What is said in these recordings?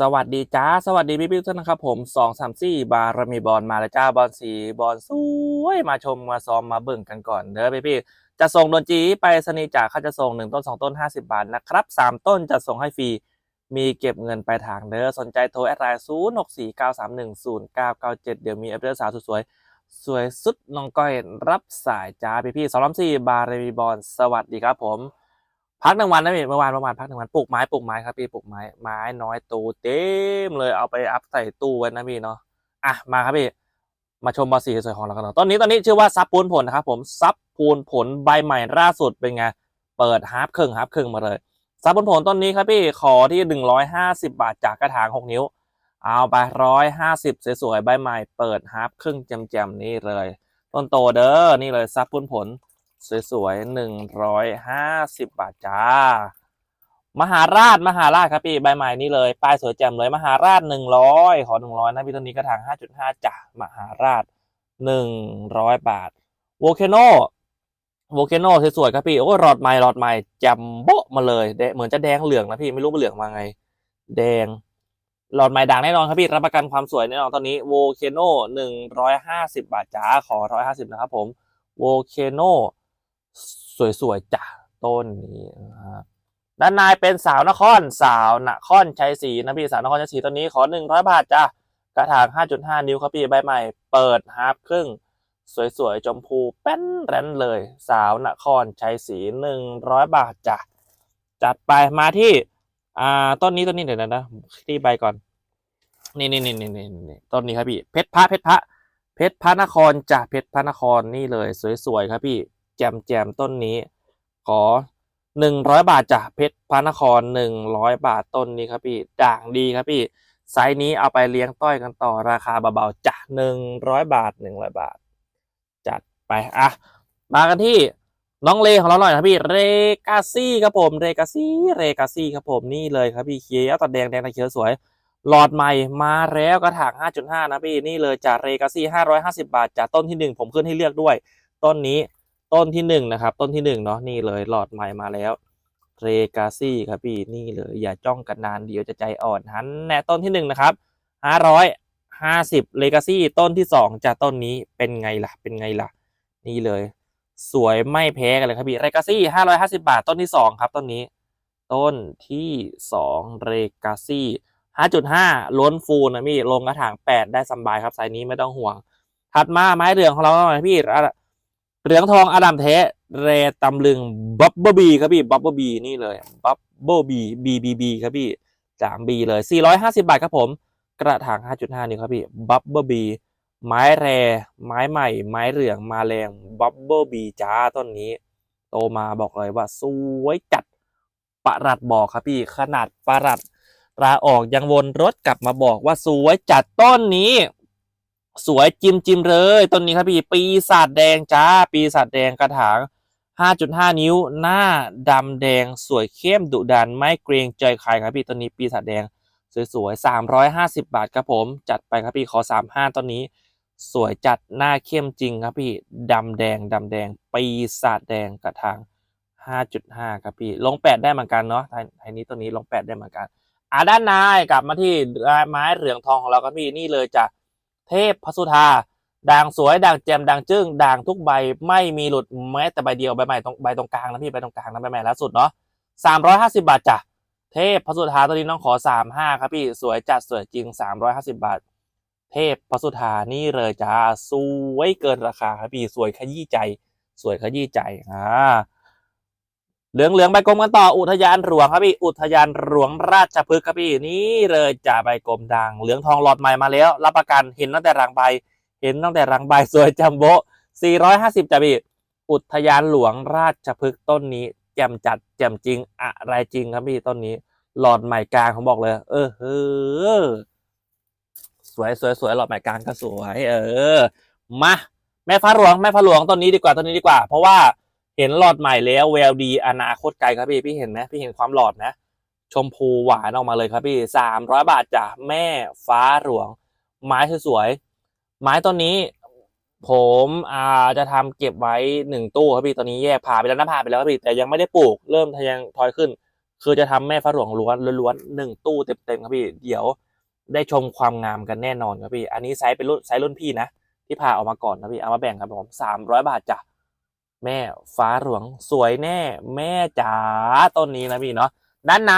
สวัสดีจ้า สวัสดีพี่พี่ทุกท่านนะครับผมสองสามสี่บารมีบอลมาแล้วจ้าบอลสีบอลสวยมาชมมาซ้อมมาเบิ่งกันก่อนเด้อพี่พี่จะส่งดนจีไปสนีย์จาเขาจะส่งหนึ่งต้นสองต้นห้าสิบาทนะครับสามต้นจะส่งให้ฟรีมีเก็บเงินไปทางเด้อสนใจโทรแอดไลน์ศูนย์หกสี่เก้าสามหนึ่งศูนย์เก้าเก้าเจ็ดเดี๋ยวมีเอฟเดอร์สาวสวยสวยสุดน้องก้อยรับสายจ้าพี่พี่สองสามสี่บารมีบอลสวัสดีครับผม พักหนึ่งวันนะพี่เมื่อวานเมื่อวานพักหนึ่งวันปลูกไม้ปลูกไม้ครับพี่ปลูกไม้ไม้น้อยตูเต็มเลยเอาไปอัพใส่ตู้ไว้นะพี่เนาะอะมาครับพี่มาชมบอลสีสวยๆของเรากันเนาะต้นนี้ตอนนี้ชื่อว่าซับปูนผลนะครับผมซับปูนผลใบใหม่ล่าสุดเป็นไงเปิดฮาร์ปครึ่งฮาร์ปครึ่งมาเลยซับปูนผลต้นนี้ครับพี่ขอที่หนึ่งร้อยห้าสิบาทจากกระถางหกนิ้ว เอาไปร้อยห้าสิบสวยๆใบใหม่เปิดฮาร์ปครึ่งแจมๆนี่เลย ต้นโตเด้อนี่เลยซับปูนผล สวยๆหนึ่งร้อยห้าสิบบาทจ้ามหาราชมหาราชครับพี่ใบใหม่นี่เลยป้ายสวยแจ่มเลยมหาราชหนึ่งร้อยขอหนึ่งร้อยนะพี่ต้นนี้กระถางห้าจุดห้าจ้ะมหาราชหนึ่งร้อยบาทโวเคโนโวเคโนสวยๆครับพี่โอ้หลอดใหม่หลอดใหม่แจ่มโบะมาเลยเหมือนจะแดงเหลืองนะพี่ไม่รู้มันเหลืองมาไง แดงหลอดใหม่ด่างแน่นอนครับพี่รับประกันความสวยแน่นอนตอนนี้โวเคโนหนึ่งร้อยห้าสิบาทจ้าขอร้อยห้าสิบนะครับผมโวเคโน สวยๆจ้ะต้นนี้นะครับด้านในเป็นสาวนครสาวนครชัยศรีนะพี่สาวนครชัยศรีตัวนี้ขอหนึ่งร้อยบาทจ้ะกระถางห้าจุดห้านิ้วครับพี่ใบใหม่ เปิดฮาร์ปครึ่ง สวยๆ ชมพูแป้นแรนเลย สาวนครชัยศรีหนึ่งร้อยบาทจ้ะจัดไปมาที่ อ่า ต้นนี้ต้นนี้เดี๋ยวนะนะที่ใบก่อน นี่นี่นี่นี่นี่นี่ต้นนี้ครับพี่ เพชรพระเพชรพระเพชรพระนครจ้ะเพชรพระนครนี่เลย สวยๆ ครับพี่ แจมแจมต้นนี้ ขอหนึ่งร้อยบาทจ้ะเพชรพระนครหนึ่งร้อยบาทต้นนี้ครับพี่ด่างดีครับพี่ไซส์นี้เอาไปเลี้ยงต้อยกันต่อราคาเบาๆจ้ะหนึ่งร้อยบาทหนึ่งร้อยบาท จัดไปอะมากันที่น้องเลของเราหน่อยครับพี่เรกาซี่ครับผมเรกาซี่เรกาซี่ครับผมนี่เลยครับพี่เขียวตัดแดงแดงตะเขียวสวย หลอดใหม่มาแล้วกระถาง 5.5 นะพี่นี่เลยจากเรกาซี่550 บาทจากต้นที่หนึ่งผมขึ้นให้เลือกด้วย ต้นนี้ ต้นที่หนึ่งนะครับ ต้นที่หนึ่งเนาะนี่เลยหลอดใหม่มาแล้วเรกาซี่ครับพี่นี่เลย อย่าจ้องกันนานเดี๋ยวจะใจอ่อนหันแน่ต้นที่หนึ่งนะครับห้าร้อยห้าสิบเลกาซี่ต้นที่สองจากต้นนี้เป็นไงล่ะ เป็นไงล่ะ นี่เลย สวยไม่แพ้กันเลยครับพี่เรกาซี่ห้าร้อยห้าสิบาทต้นที่สองครับต้นนี้ ต้นที่สองเรกาซี่ห้าจุดห้าล้นฟูลนะพี่ลงกระถางแปดได้สบายครับไซส์นี้ไม่ต้องห่วง ถัดมาไม้เหลืองของเราหน่อยพี่อะ เหลืองทองอาดัมเทสเรตำลึงบับเบิลบีครับพี่บับเบิลบีนี่เลยบับเบิลบีบีบีบีครับพี่สามบีเลยสี่ร้อยห้าสิบาทครับผม กระถางห้าจุดห้านี่ครับพี่บับเบิลบีไม้แรไม้ใหม่ ไม้เหลืองมาแรงบับเบิลบีจ้าต้นนี้ โตมาบอกเลยว่า สวยจัดประหลัดบอกครับพี่ ขนาดประหลัดลาออกยังวนรถกลับมาบอกว่าสวยจัดต้นนี้ สวยจิมจิมเลยต้นนี้ครับพี่ปีศาจแดงจ้า ปีศาจแดงกระถาง 5.5 นิ้ว หน้าดำแดงสวยเข้มดุดันไม่เกรงใจใครครับพี่ต้นนี้ปีศาจแดงสวยๆ350 บาทครับผม จัดไปครับพี่ขอ 35ต้นนี้ สวยจัดหน้าเข้มจริงครับพี่ดำแดงดำแดง ปีศาจแดงกระถาง 5.5 ครับพี่ ลง 8 ได้เหมือนกันเนาะไทยไทยนี้ตัวนี้ลง 8 ได้เหมือนกันอ่าด้านในกลับมาที่ไม้เหลืองทองของเราครับพี่นี่เลยจ้ะ เทพพสุธาด่างสวยด่างแจ่มด่างจึ้งด่างทุกใบไม่มีหลุดแม้แต่ใบเดียวใบใหม่ตรงใบตรงกลางนะพี่ใบตรงกลางนะใบใหม่ล่าสุดเนาะ350บาทจ้ะเทพพระสุธาตัวนี้น้องขอ35ครับพี่สวยจัดสวยจริง350บาท เทพพระสุธานี่เลยจ้าสวยเกินราคาครับพี่สวยขยี้ใจ สวยขยี้ใจอ่า เหลืองเหลืองใบกลมกันต่ออุทยานหลวงครับพี่อุทยานหลวงราชพฤกษ์ครับพี่นี่เลยจ่าใบกลมดัง เหลืองทองหลอดใหม่มาแล้ว รับประกันเห็นตั้งแต่รังใบ เห็นตั้งแต่รังใบสวยจัมโบ้450จ้ะพี่อุทยานหลวงราชพฤกษ์ต้นนี้แจ่มจัดแจ่มจริงอะไรจริงครับพี่ต้นนี้ หลอดใหม่กลางผมบอกเลย เออเออสวยสวยสวยหลอดใหม่กลางก็สวย เออมาแม่ฟ้าหลวงแม่ฟ้าหลวงต้นนี้ดีกว่าต้นนี้ดีกว่า เพราะว่า เห็นหลอดใหม่แล้วแววดีอนาคตไกลครับพี่พี่เห็นไหมพี่เห็นความหลอดนะ ชมพูหวานออกมาเลยครับพี่สามร้อยบาทจากแม่ฟ้าหลวง ไม้สวยๆไม้ต้นนี้ ผมอ่าจะทำเก็บไว้หนึ่งตู้ครับพี่ตอนนี้แยกผ่าไปแล้วนะผ่าไปแล้วครับพี่แต่ยังไม่ได้ปลูกเริ่มทยังทอยขึ้น คือจะทำแม่ฟ้าหลวงล้วนล้วนหนึ่งตู้เต็มๆครับพี่เดี๋ยวได้ชมความงามกันแน่นอนครับพี่ อันนี้ไซส์เป็นรุ่นไซส์รุ่นพี่นะ ที่พาออกมาก่อนนะพี่ เอามาแบ่งครับผมสามร้อยบาทจ้ะ แม่ฟ้าหลวงสวยแน่ แม่จ๋าต้นนี้นะพี่เนาะด้านใน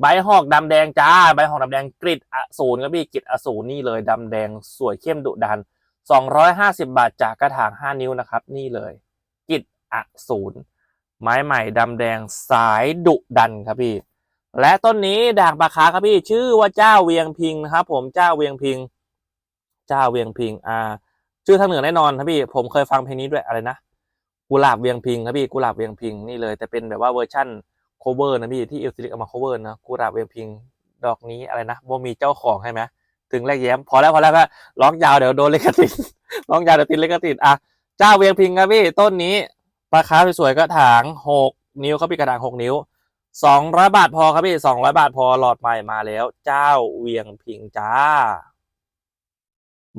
ใบหอกดำแดงจ้าใบหอกดำแดงกริดอสูรครับพี่กริดอสูรนี่เลยดำแดงสวยเข้มดุดัน 250 บาทจากกระถาง 5 นิ้วนะครับ นี่เลยกริดอสูรไม้ใหม่ดำแดงสายดุดันครับพี่ และต้นนี้ด่างปลาคาครับพี่ชื่อว่าเจ้าเวียงพิงนะครับ ผมเจ้าเวียงพิง เจ้าเวียงพิงอ่าชื่อทางเหนือแน่นอนครับพี่ ผมเคยฟังเพลงนี้ด้วยอะไรนะ กุหลาบเวียงพิงครับพี่กุหลาบเวียงพิงนี่เลย แต่เป็นแบบว่าเวอร์ชั่น cover นะพี่ที่เอลซิลิกเอามา cover นะกุหลาบเวียงพิงดอกนี้อะไรนะว่ามีเจ้าของใช่ไหมถึงแรกแย้ม พอแล้วพอแล้วก็ร้องยาวเดี๋ยวโดนเลขติดร้องยาวเดี๋ยวติดเลขติดอะเจ้าเวียงพิงครับพี่ต้นนี้ราคาสวยๆก็ถางหกนิ้วครับพี่กระถางหกนิ้วสองร้อยบาทพอครับพี่สองร้อยบาทพอหลอดใหม่มาแล้ว เจ้าเวียงพิงจ้า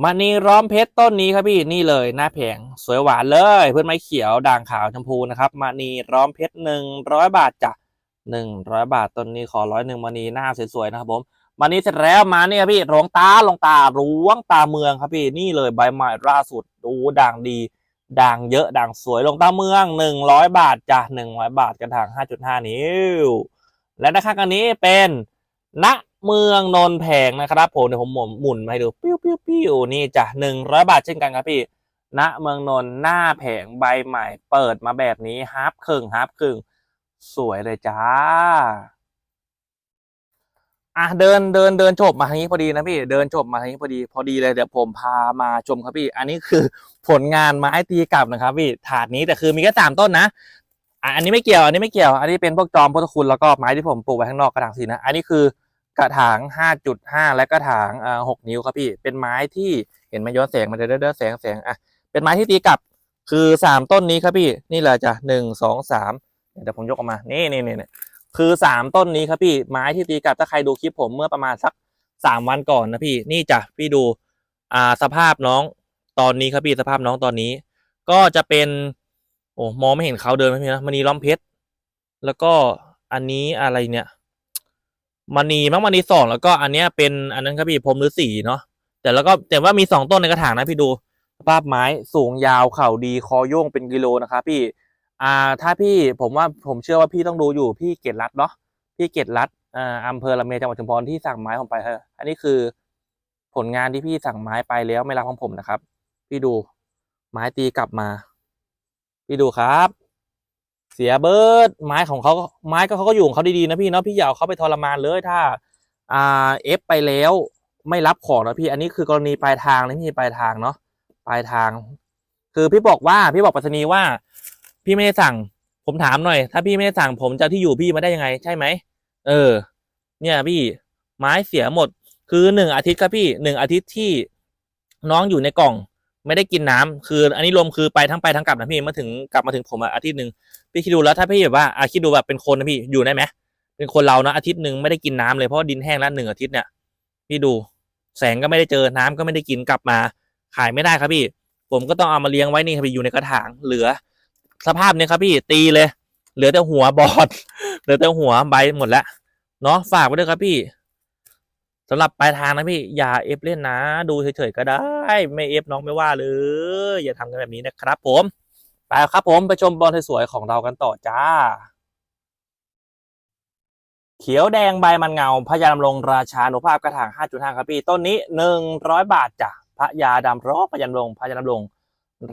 มณีร้อมเพชรต้นนี้ครับพี่นี่เลยหน้าแผงสวยหวานเลยเพื่อนไม้เขียวด่างขาวชมพูนะครับมณีร้อมเพชรหนึ่งร้อยบาทจ้ะหนึ่งร้อยบาทต้นนี้ขอร้อยหนึ่งมณีหน้าสวยๆนะครับผมมณีเสร็จแล้วมาเนี่ยพี่รองตาลงตาร้วงตาเมืองครับพี่นี่เลยใบใหม่ล่าสุดดูด่างดีด่างเยอะด่างสวยลงตาเมืองหนึ่งร้อยบาทจ้ะหนึ่งร้อยบาทกระถางห้าจุดห้านิ้ว และด้านข้างอันนี้เป็นณ เมืองนนแผงนะครับผมเดี๋ยวผมหมุนหมุนมาให้ดูปิ้วปิ้วปิ้วนี่จ้ะหนึ่งร้อยบาทเช่นกันครับพี่ณเมืองนนท์หน้าแผงใบใหม่ เปิดมาแบบนี้ฮาร์ปครึ่งฮาร์ปครึ่งสวยเลยจ้าอะเดินเดินเดินจบมาทางนี้พอดีนะพี่เดินจบมาทางนี้พอดี พอดีเลยเดี๋ยวผมพามาชมครับพี่ อันนี้คือผลงานไม้ตีกลับนะครับพี่ถาดนี้แต่คือมีแค่สามต้นนะอะอันนี้ไม่เกี่ยวอันนี้ไม่เกี่ยว อันนี้เป็นพวกจอมพุทธคุณแล้วก็ไม้ที่ผมปลูกไว้ข้างนอกกระถางสีนะ อันนี้คือ กระถาง 5.5 และกระถางอ่า6นิ้วครับพี่ เป็นไม้ที่เห็นไหมย้อนแสงมันจะเด้อๆแสงแสงอะเป็นไม้ที่ตีกลับคือสามต้นนี้ครับพี่นี่แหละจ้ะหนึ่งสองสามเดี๋ยวผมยกออกมานี่นี่นี่นี่คือสามต้นนี้ครับพี่ไม้ที่ตีกลับถ้าใครดูคลิปผมเมื่อประมาณสักสามวันก่อนนะพี่นี่จ้ะพี่ดูอ่าสภาพน้องตอนนี้ครับพี่สภาพน้องตอนนี้ ก็จะเป็นโอ้มองไม่เห็นเขาเดินไหมพี่นะมณีล้อมเพชรแล้วก็อันนี้อะไรเนี่ย มณีมั้งมณีสองแล้วก็อันเนี้ยเป็นอันนั้นครับพี่พรมฤาษีเนาะแต่แล้วก็แต่ว่ามีสองต้นในกระถางนะพี่ดูสภาพไม้สูงยาวเข่าดีคอโย่งเป็นกิโลนะครับพี่อ่าถ้าพี่ผมว่าผมเชื่อว่าพี่ต้องดูอยู่พี่เกตรัดเนาะพี่เกตรัดอ่าอำเภอละเมจังหวัดชุมพรที่สั่งไม้ผมไปเอออันนี้คือผลงานที่พี่สั่งไม้ไปแล้วไม่รับของผมนะครับ พี่ดูไม้ตีกลับมา พี่ดูครับ เสียเบิร์ดไม้ของเขาไม้ก็เขาก็อยู่ของเขาดีๆนะพี่เนาะพี่อย่าเขาไปทรมานเลยถ้าอ่าเอฟไปแล้วไม่รับของนะพี่อันนี้คือกรณีปลายทางนะพี่ปลายทางเนาะปลายทาง คือพี่บอกว่าพี่บอกปัสนีว่า พี่ไม่ได้สั่ง ผมถามหน่อย ถ้าพี่ไม่ได้สั่งผมจะที่อยู่พี่มาได้ยังไงใช่ไหมเออ เนี่ยพี่ไม้เสียหมด คือหนึ่งอาทิตย์ครับพี่หนึ่งอาทิตย์ที่น้องอยู่ในกล่อง ไม่ได้กินน้ำคือ อันนี้รวมคือไปทั้งไปทั้งกลับนะพี่มาถึงกลับมาถึงผมอะอาทิตย์หนึ่งพี่คิดดูแล้วถ้าพี่แบบว่าอาคิดดูแบบเป็นคนนะพี่อยู่ได้ไหมเป็นคนเรานะอาทิตย์หนึ่งไม่ได้กินน้ำเลยเพราะดินแห้งแล้วหนึ่งอาทิตย์เนี่ยพี่ดูแสงก็ไม่ได้เจอน้ำก็ไม่ได้กินกลับมา ขายไม่ได้ครับพี่ ผมก็ต้องเอามาเลี้ยงไว้นี่ครับพี่อยู่ในกระถางเหลือ สภาพเนี่ยครับพี่ตีเลย เหลือแต่หัวบอดเหลือแต่หัวใบหมดแล้วเนาะฝากไว้ด้วยครับพี่ สำหรับปลายทางนะพี่อย่าเอฟเล่นนะ ดูเฉยๆก็ได้ ไม่เอฟน้องไม่ว่าเลยอย่าทำกันแบบนี้นะครับผมไปครับผมไปชมบอลสวยๆของเรากันต่อจ้า เขียวแดงใบมันเงาพญาดำรงราชานุภาพกระถาง 5.5 ครับพี่ ต้นนี้ 100 บาทจ้ะพญาดำร้อพญาดำรงพญาดำรง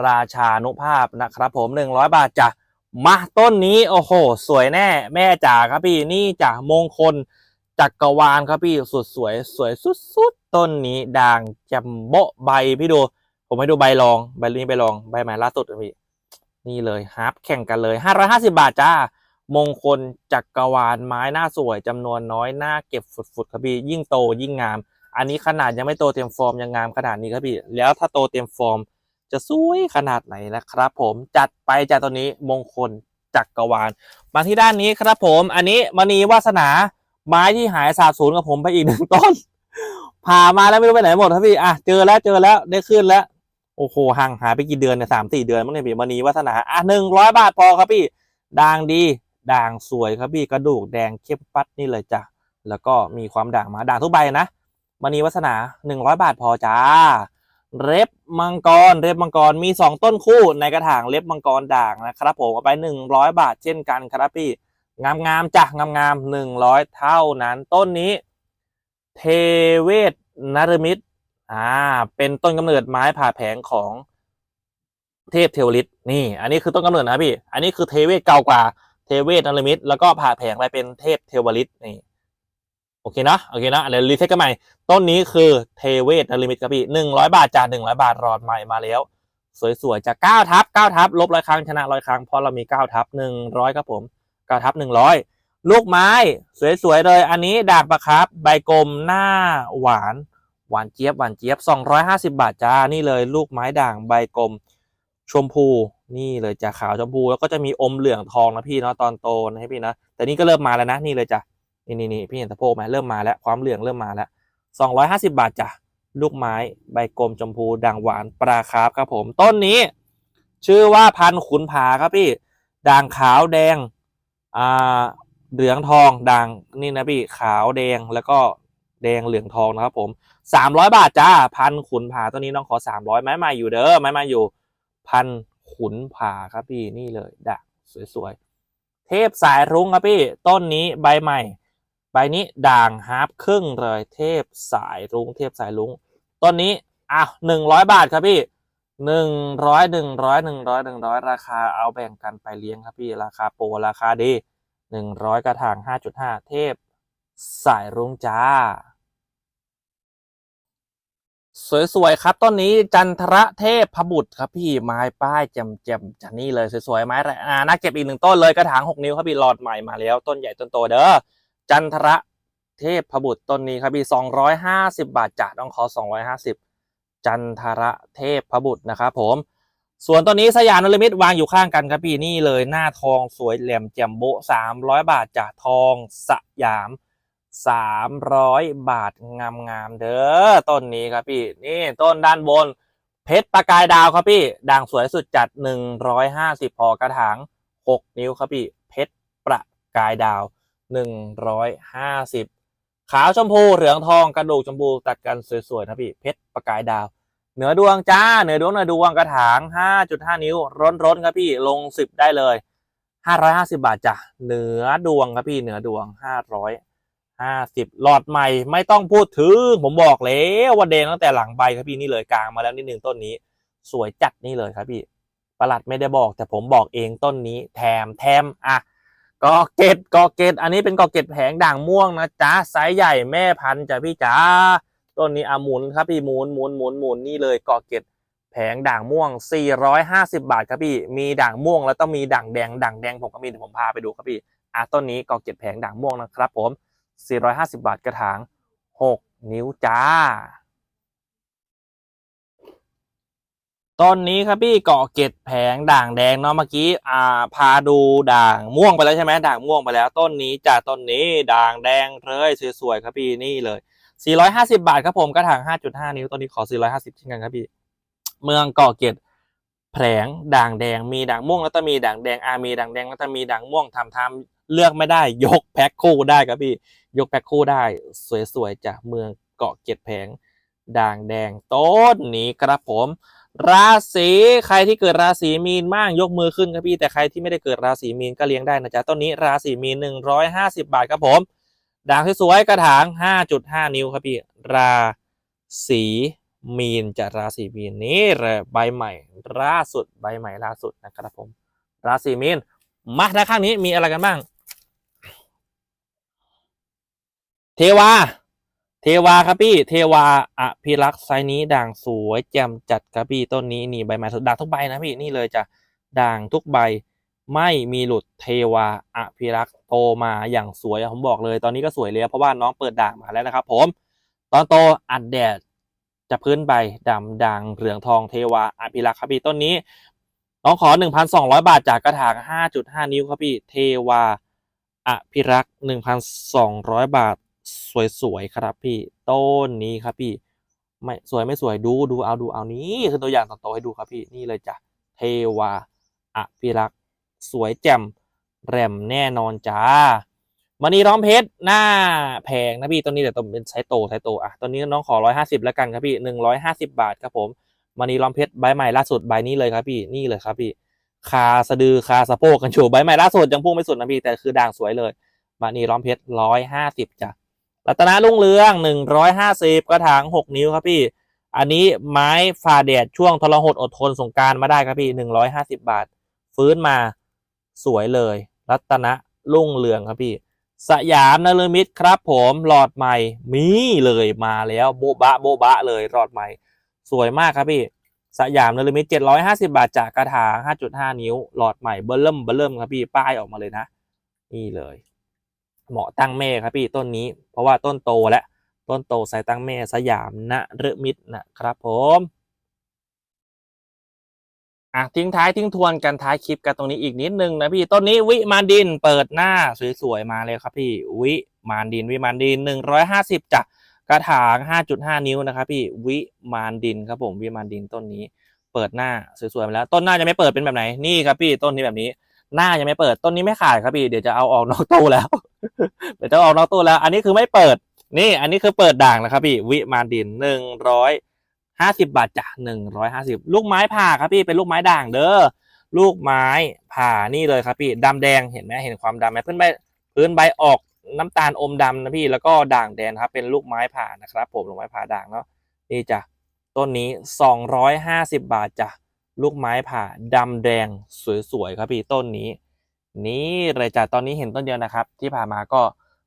ราชานุภาพนะครับ ผม 100 บาทจ้ะมาต้นนี้โอ้โห สวยแน่แม่จ๋าครับพี่นี่จ้ะมงคล จักรวาลครับพี่สุดสวยสวยสุดๆต้นนี้ด่างจำโบะใบพี่ดู ผมให้ดูใบรองใบนี้ใบรองใบใหม่ล่าสุดพี่นี่เลยฮาร์ปแข่งกันเลย 550 บาทจ้ามงคลจักรวาลไม้หน้าสวยจำนวนน้อยหน้าเก็บฝุดๆครับพี่ยิ่งโตยิ่งงาม อันนี้ขนาดยังไม่โตเต็มฟอร์มยังงามขนาดนี้ครับพี่ แล้วถ้าโตเต็มฟอร์มจะสวยขนาดไหนนะครับ ผมจัดไปจากตัวนี้มงคลจักรวาลมาที่ด้านนี้ครับผม อันนี้มณีวาสนา ไม้ที่หายสาบสูญกับผมไปอีกหนึ่งต้น ผ่ามาแล้วไม่รู้ไปไหนหมดครับพี่อะเจอแล้วเจอแล้วได้ขึ้นแล้ว โอ้โหห่างหายไปกี่เดือนเนี่ยสามสี่เดือนมั้งเนี่ยพี่มณีวัฒนาอะหนึ่งร้อยบาทพอครับพี่ด่างดีด่างสวยครับพี่กระดูกแดงเข้มปัดนี่เลยจ้ะแล้วก็มีความด่างมาด่างทุกใบนะมณีวัฒนาหนึ่งร้อยบาทพอจ้าเล็บมังกรเล็บมังกรมีสองต้นคู่ในกระถางเล็บมังกรด่างนะครับผมเอาไปหนึ่งร้อยบาทเช่นกันครับพี่ งามงามๆจ้ะงามงามหนึ่งร้อยเท่านั้น ต้นนี้ เทเวศนารมิตอ่า เป็นต้นกำเนิดไม้ผ่าแผงของเทพเทวฤทธิ์นี่ อันนี้คือต้นกำเนิดนะพี่ อันนี้คือเทเวศเก่ากว่า เทเวศนารมิตแล้วก็ผ่าแผงไปเป็นเทพเทวฤทธิ์นี่โอเคนะโอเคนะเดี๋ยวรีเซ็ตกันใหม่ ต้นนี้คือเทเวศนารมิตครับพี่หนึ่งร้อยบาทจ้าหนึ่งร้อยบาทรอดใหม่มาแล้วสวยๆจากเก้าทับเก้าทับลบร้อยครั้งชนะร้อยครั้งเพราะเรามีเก้าทับหนึ่งร้อยครับผม เก้าทับหนึ่งร้อยลูกไม้สวยๆเลย อันนี้ดาบประครับ ใบกลมหน้าหวาน หวานเจี๊ยบหวานเจี๊ยบสองร้อยห้าสิบาทจ้านี่เลยลูกไม้ด่างใบกลมชมพูนี่เลยจ้ะขาวชมพูแล้วก็จะมีอมเหลืองทองนะพี่เนาะตอนโตนะให้พี่นะแต่นี่ก็เริ่มมาแล้วนะนี่เลยจ้ะนี่นี่นี่พี่เห็นสะโพกไหมเริ่มมาแล้วความเหลืองเริ่มมาแล้วสองร้อยห้าสิบาทจ้ะลูกไม้ใบกลมชมพูด่างหวานปลาคาร์ฟครับผม ต้นนี้ ชื่อว่าพันขุนผาครับพี่ด่างขาวแดง อ่าเหลืองทองด่างนี่นะพี่ขาวแดงแล้วก็แดงเหลืองทองนะครับผมสามร้อยบาทจ้าพันขุนผาตัวนี้น้องขอสามร้อยไม้มาอยู่เด้อไม้มาอยู่พันขุนผาครับพี่นี่เลยด่างสวยๆเทพสายรุ้งครับพี่ต้นนี้ใบใหม่ ใบนี้ด่างฮาร์ปครึ่งเลย เทพสายรุ้งเทพสายรุ้งต้นนี้อะหนึ่งร้อยบาทครับพี่ หนึ่งร้อยหนึ่งร้อยหนึ่งร้อยหนึ่งร้อยราคาเอาแบ่งกันไปเลี้ยงครับพี่ราคาโปรราคาดีหนึ่งร้อยกระถางห้าจุดห้าเทพ สายรุ้งจ้า สวยๆครับต้นนี้จันทระเทพพบุตรครับพี่ไม้ป้ายแจ่มๆจันนี่เลยสวยๆไม้ไรอ่าน่าเก็บอีกหนึ่งต้นเลยกระถางหกนิ้วครับพี่หลอดใหม่มาแล้วต้นใหญ่ต้นโตเด้อจันทระเทพพบุตรต้นนี้ครับพี่สองร้อยห้าสิบาทจ่าต้องขอสองร้อยห้าสิบ จันทระเทพพบุตรนะครับผมส่วนต้นนี้สยามนรมิตวางอยู่ข้างกันครับพี่นี่เลยหน้าทองสวยแหลมแจ่มโบะสามร้อยบาทจ่าทองสยามสามร้อยบาทงามๆเด้อต้นนี้ครับพี่นี่ต้นด้านบน เพชรประกายดาวครับพี่ด่างสวยสุดจัดหนึ่งร้อยห้าสิบพอกระถางหกนิ้วครับพี่เพชรประกายดาวหนึ่งร้อยห้าสิบ ขาวชมพูเหลืองทองกระดูกชมพูตัดกันสวยๆนะพี่เพชรประกายดาว เหนือดวงจ้าเหนือดวงเหนือดวงกระถางห้าจุดห้านิ้ว ร้อนๆครับพี่ลงสิบได้เลยห้าร้อยห้าสิบาทจ้ะเหนือดวงครับพี่เหนือดวงห้าร้อยห้าสิบหลอดใหม่ไม่ต้องพูดถึง ผมบอกแล้วว่าแดงตั้งแต่หลังใบครับพี่นี่เลยกลางมาแล้วนิดนึงต้นนี้ สวยจัดนี่เลยครับพี่ประหลัดไม่ได้บอกแต่ผมบอกเองต้นนี้ แถมแถมอะ กอเกตกอเกตอันนี้เป็นกอเกตแผงด่างม่วงนะจ๊ะไซส์ใหญ่แม่พันธุ์จ้ะพี่จ๋าต้นนี้อะหมุนครับพี่หมุนหมุนหมุนหมุนนี่เลยกอเกตแผงด่างม่วง 450 บาทครับพี่ มีด่างม่วงแล้วต้องมีด่างแดง ด่างแดงผมก็มีเดี๋ยวผมพาไปดูครับพี่อะต้นนี้กอเกตแผงด่างม่วงนะครับผม 450 บาทกระถาง 6 นิ้วจ้า ต้นนี้ครับพี่เกาะเกตแผงด่างแดงเนาะเมื่อกี้อ่าพาดูด่างม่วงไปแล้วใช่ไหมด่างม่วงไปแล้ว ต้นนี้จากต้นนี้ด่างแดงเลยสวยๆครับพี่นี่เลย 450 บาทครับผมกระถาง 5.5 นิ้วต้นนี้ขอ 450เช่นกันครับพี่ เมืองเกาะเกตแผงด่างแดงมีด่างม่วงแล้วก็มีด่างแดงอามีด่างแดงแล้วก็มีด่างม่วงทำทำเลือกไม่ได้ยกแพ็คคู่ได้ครับพี่ยกแพ็คคู่ได้สวยๆจากเมืองเกาะเกตแผงด่างแดงต้นนี้ครับผม ราศีใครที่เกิดราศีมีนบ้างยกมือขึ้นครับพี่แต่ใครที่ไม่ได้เกิดราศีมีนก็เลี้ยงได้นะจ๊ะต้นนี้ราศีมีนหนึ่งร้อยห้าสิบาทครับผมด่างสวยๆกระถางห้าจุดห้านิ้วครับพี่ราศีมีนจะราศีมีนนี่แหละใบใหม่ล่าสุดใบใหม่ล่าสุดนะครับผม ราศีมีนมาด้านข้างนี้มีอะไรกันบ้าง เทวา เทวาครับพี่ เทวาอภิรักษ์ไซนี้ด่างสวยแจ่มจัดครับพี่ต้นนี้นี่ใบไม้สดด่างทุกใบนะพี่นี่เลยจะด่างทุกใบไม่มีหลุดเทวาอภิรักษ์โตมาอย่างสวยผมบอกเลยตอนนี้ก็สวยเลยเพราะว่าน้องเปิดด่างมาแล้วนะครับ ผม ตอนโตอัดแดดจะพื้นใบดำด่างเหลืองทองเทวาอภิรักษ์ครับพี่ต้นนี้น้องขอ 1,200 บาทจากกระถาง 5.5 นิ้วครับพี่ เทวาอภิรักษ์ 1,200 บาท สวยๆครับพี่ต้นนี้ครับพี่ไม่สวยไม่สวยดูดูเอาดูเอานี้คือตัวอย่างต่อๆให้ดูครับพี่นี่เลยจ้ะเทวาอภิรักษ์สวยแจ่มแรมแน่นอนจ้ามันีร้อมเพชรหน้าแพงนะพี่ตัวนี้แต่ต้องเป็นไซโตไซโตอะตัวนี้น้องขอร้อยห้าสิบแล้วกันครับพี่หนึ่งร้อยห้าสิบาทครับผมมันีร้อมเพชรใบใหม่ล่าสุดใบนี้เลยครับพี่นี่เลยครับพี่คาสะดือคาสะโพกกันชูใบใหม่ล่าสุดยังพุ่งไม่สุดนะพี่แต่คือด่างสวยเลยมันีร้อมเพชรร้อยห้าสิบจ้ะ รัตนาลุ่งเรืองหนึ่งร้อยห้าสิบกระถางหกนิ้วครับพี่ อันนี้ไม้ฝ่าแดดช่วงทรหดอดทนสงการมาได้ครับพี่หนึ่งร้อยห้าสิบาท ฟื้นมาสวยเลย รัตนะลุ่งเรืองครับพี่ สยามนลมิตรครับผมหลอดใหม่มีเลยมาแล้วโบบะโบบะเลยหลอดใหม่ สวยมากครับพี่สยามนลมิตเจ็ดร้อยห้าสิบาทจากกระถางห้าจุดห้านิ้ว หลอดใหม่เบลเริ่มเบลเริ่มครับพี่ ป้ายออกมาเลยนะ นี่เลย เหมาะตั้งแม่ครับพี่ต้นนี้ เพราะว่าต้นโตแล้วต้นโตใส่ตั้งแม่สยามนฤมิตรนะครับผมอะทิ้งท้ายทิ้งทวนกันท้ายคลิปกันตรงนี้อีกนิดนึงนะพี่ต้นนี้วิมานดินเปิดหน้าสวยๆมาเลยครับพี่วิมานดินวิมานดินหนึ่งร้อยห้าสิบจากกระถางห้าจุดห้านิ้วนะครับพี่วิมานดินครับผมวิมานดินต้นนี้ เปิดหน้าสวยๆมาแล้ว ต้นหน้าจะไม่เปิดเป็นแบบไหนนี่ครับพี่ต้นนี้แบบนี้ หน้ายังไม่เปิดต้นนี้ไม่ขายครับพี่เดี๋ยวจะเอาออกนอกตู้แล้วเดี๋ยวจะออกนอกตู้แล้ว อันนี้คือไม่เปิด นี่ อันนี้คือเปิดด่างนะครับพี่วิมานดินหนึ่งร้อยห้าสิบาทจ้ะหนึ่งร้อยห้าสิบลูกไม้ผ่าครับพี่เป็นลูกไม้ด่างเด้อลูกไม้ผ่านี่เลยครับพี่ดำแดงเห็นไหมเห็นความดำไหมพื้นใบพื้นใบออกน้ำตาลอมดำนะพี่แล้วก็ด่างแดงครับ เป็นลูกไม้ผ่านะครับ ผมลูกไม้ผ่าด่างเนาะนี่จ้ะต้นนี้สองร้อยห้าสิบบาทจ้ะ ลูกไม้ผ่าดำแดงสวยๆครับพี่ต้นนี้ นี่เลยจ้ะตอนนี้เห็นต้นเดียวนะครับ ที่ผ่ามาก็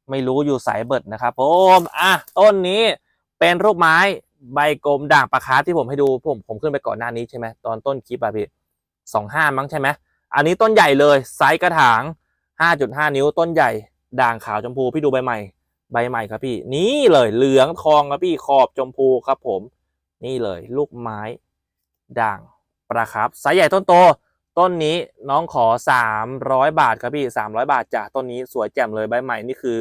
ไม่รู้อยู่สายเบิดนะครับผมอะต้นนี้เป็นรูปไม้ใบกลมด่างปลาคาที่ผมให้ดูผมผมขึ้นไปก่อนหน้านี้ใช่ไหมตอนต้นคลิปอะพี่สองห้ามั้งใช่ไหมอันนี้ต้นใหญ่เลยไซส์กระถางห้าจุดห้านิ้วต้นใหญ่ด่างขาวชมพูพี่ดูใบใหม่ ใบใหม่ครับพี่ นี่เลยเหลืองทองครับพี่ขอบชมพูครับผม นี่เลย ลูกไม้ด่าง ปลาครับไซส์ใหญ่ต้นโต ต้นนี้น้องขอสามร้อยบาทครับพี่สามร้อยบาทจ้ะต้นนี้สวยแจ่มเลยใบใหม่นี่คือ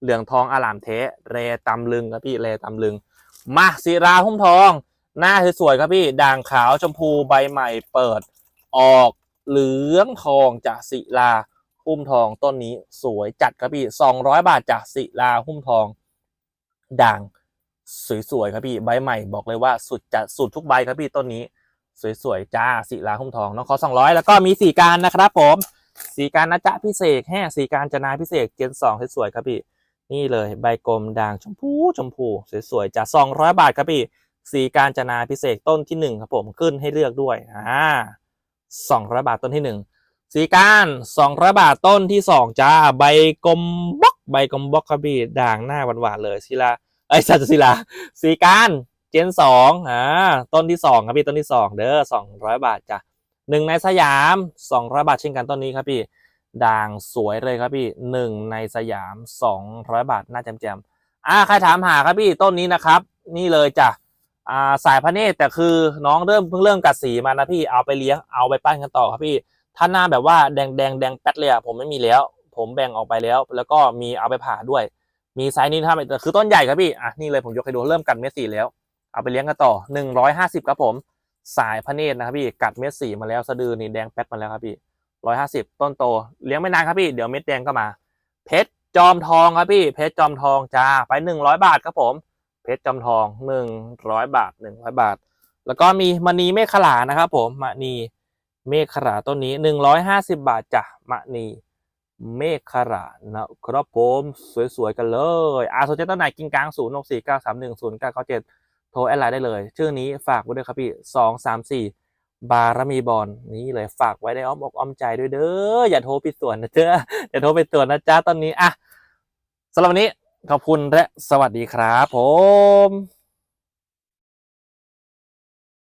เหลืองทองอลามเทะเรตำลึงครับพี่เรตำลึง มาศิราหุ้มทอง หน้าสวยๆครับพี่ด่างขาวชมพูใบใหม่เปิด ออกเหลืองทองจากศิลาหุ้มทองต้นนี้สวยจัดครับพี่สองร้อยบาทจากศิลาหุ้มทอง ด่างสวยๆครับพี่ใบใหม่บอกเลยว่าสุดจัดสุดทุกใบครับพี่ต้นนี้ สวยๆ จ้าสีลาหุ้มทองน้องขอสองร้อยแล้วก็มีสีการนะครับผมสีการนะจ๊ะพิเศษแห่สีการจนาพิเศษเจนสองสวยๆครับพี่นี่เลยใบกลมด่างชมพูชมพูสวยๆจ้ะสองร้อยบาทครับพี่สีการจนาพิเศษต้นที่หนึ่งครับผมขึ้นให้เลือกด้วยอ่าสองร้อยบาทต้นที่หนึ่งสีการสองร้อยบาทต้นที่สองจ้าใบกลมบล็อกใบกลมบล็อกครับพี่ด่างหน้าหวานๆเลยศิลาไอ้สัตว์ศิลาสีการ จนสองอ่าต้นที่สองครับพี่ต้นที่สองเด้อสองร้อยบาทจ้ะหนึ่งในสยามสองร้อยบาทเช่นกันต้นนี้ครับพี่ด่างสวยเลยครับพี่หนึ่งในสยามสองร้อยบาทน้าแจ่มๆอ่าใครถามหาครับพี่ต้นนี้นะครับ นี่เลยจ้ะอ่าสายพระเนตรแต่คือน้องเริ่มเพิ่งเริ่มกัดสีมานะพี่เอาไปเลี้ยงเอาไปปั้นกันต่อครับพี่ถ้าหน้าแบบว่าแดงแดงแดงแป๊ดเลยอะผมไม่มีแล้ว ผมแบ่งออกไปแล้ว แล้วก็มีเอาไปผ่าด้วย มีไซส์นี้นะครับแต่คือต้นใหญ่ครับพี่อะนี่เลยผมยกให้ดูเริ่มกัดเม็ดสีแล้ว เอาไปเลี้ยงกันต่อ 150 ครับผม สายพระเนตรนะครับพี่กัดเม็ดสีมาแล้วสะดือนี่แดงแป๊ดมาแล้วครับพี่ 150 ต้นโต เลี้ยงไม่นานครับพี่เดี๋ยวเม็ดแดงก็มา เพชรจอมทองครับพี่ เพชรจอมทองจ้าไป 100 บาทครับผม เพชรจอมทอง 100 บาท 100 บาท แล้วก็มีมณีเมฆขลานะครับผมมณีเมฆขลาต้นนี้ 150 บาทจ้ะมณีเมฆขลานะครับผม สวย ๆ กันเลยอาสนใจต้นไหนกิ่งกลางศูนย์หกสี่เก้าสามหนึ่งศูนย์เก้าเจ็ด ทรแอดไลน์ได้เลย ชื่อนี้ฝากไว้ด้วยครับพี่สองสามสี่บารมีบอลนี่เลยฝากไว้ในอ้อมอกอ้อมใจด้วยเด้ออย่าโทรไปส่วนนะเจ้าอย่าโทรไปส่วนนะจ๊ะตอนนี้อะสำหรับวันนี้ขอบคุณและสวัสดีครับผม